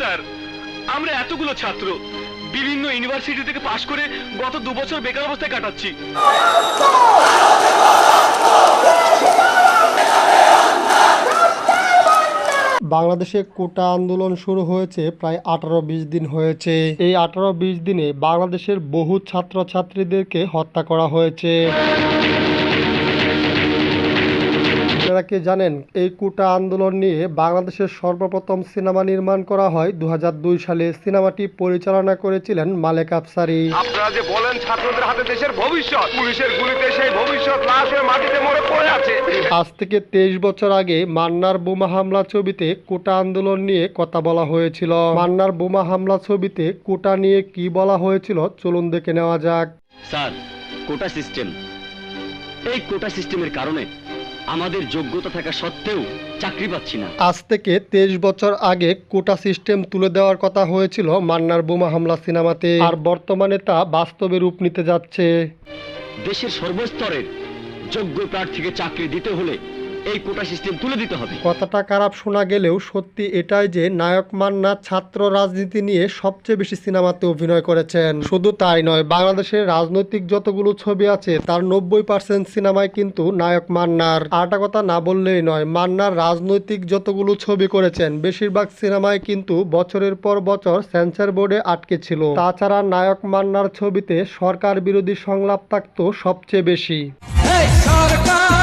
Sir, আমরা এতগুলো ছাত্র বিভিন্ন ইউনিভার্সিটি থেকে পাশ করে গত দু বছর বেকার অবস্থায় কাটাচ্ছি। বাংলাদেশে কোটা আন্দোলন শুরু হয়েছে প্রায় আঠারো বিশ দিন হয়েছে। এই আঠারো বিশ দিনে বাংলাদেশের বহু ছাত্রছাত্রীদেরকে হত্যা করা হয়েছে। আপনারা কি জানেন এই কোটা আন্দোলন নিয়ে বাংলাদেশের সর্বপ্রথম সিনেমা নির্মাণ করা হয় দু সালে। সিনেমাটি পরিচালনা করেছিলেন মালেক আফসারি। আপনারা যে বলেন ছাত্রদের হাতে দেশের ভবিষ্যৎ পুলিশের গুলিতে সেই ভবিষ্যৎ লাশ হয়ে মাটিতে মরে পড়ে আছে। আজ থেকে তেইশ বছর আগে মান্নার বোমা হামলা ছবিতে কোটা আন্দোলন নিয়ে কথা বলা হয়েছিল। মান্নার বোমা হামলা ছবিতে কোটা নিয়ে কি বলা হয়েছিল চলুন দেখে নেওয়া যাক। Sir quota system. এই কোটা সিস্টেমের কারণে আমাদের যোগ্যতা থাকা সত্ত্বেও চাকরি পাচ্ছি না। আজ থেকে তেইশ বছর আগে কোটা সিস্টেম তুলে দেওয়ার কথা হয়েছিল মান্নার বোমা হামলা সিনেমাতে। আর বর্তমানে তা বাস্তবে রূপ নিতে যাচ্ছে। দেশের সর্বস্তরের যোগ্য প্রার্থীকে চাকরি দিতে হলে এই কোটা সিস্টেম তুলে দিতে হবে। কথাটা খারাপ শোনা গেলেও সত্যি এটাই যে নায়ক মান্না ছাত্র রাজনীতি নিয়ে সবচেয়ে বেশি সিনেমাতে অভিনয় করেছেন। শুধু তাই নয় বাংলাদেশের রাজনৈতিক যতগুলো ছবি আছে তার নব্বই পার্সেন্ট সিনেমায় কিন্তু নায়ক মান্নার। আরটা কথা না বললেই নয় মান্নার রাজনৈতিক যতগুলো ছবি করেছেন বেশিরভাগ সিনেমায় কিন্তু বছরের পর বছর সেন্সর বোর্ডে আটকে ছিল। তাছাড়া নায়ক মান্নার ছবিতে সরকার বিরোধী সংলাপ থাকতো সবচেয়ে বেশি। এই সরকার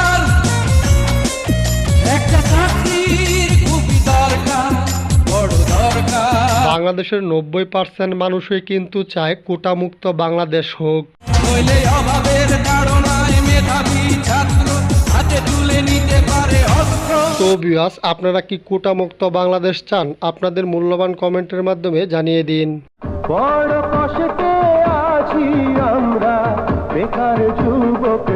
বাংলাদেশের নব্বই পার্সেন্ট মানুষই কিন্তু চায় কোটামুক্ত বাংলাদেশ হোক। নইলে অভাবের তাড়নায় মেধাবী ছাত্র হাতে তুলে নিতে পারে অস্ত্র। তো বিয়াস আপনারা কি কোটামুক্ত বাংলাদেশ চান? আপনাদের মূল্যবান কমেন্টের মাধ্যমে জানিয়ে দিন। বড় কষ্টে আছি আমরা বেকার যুবক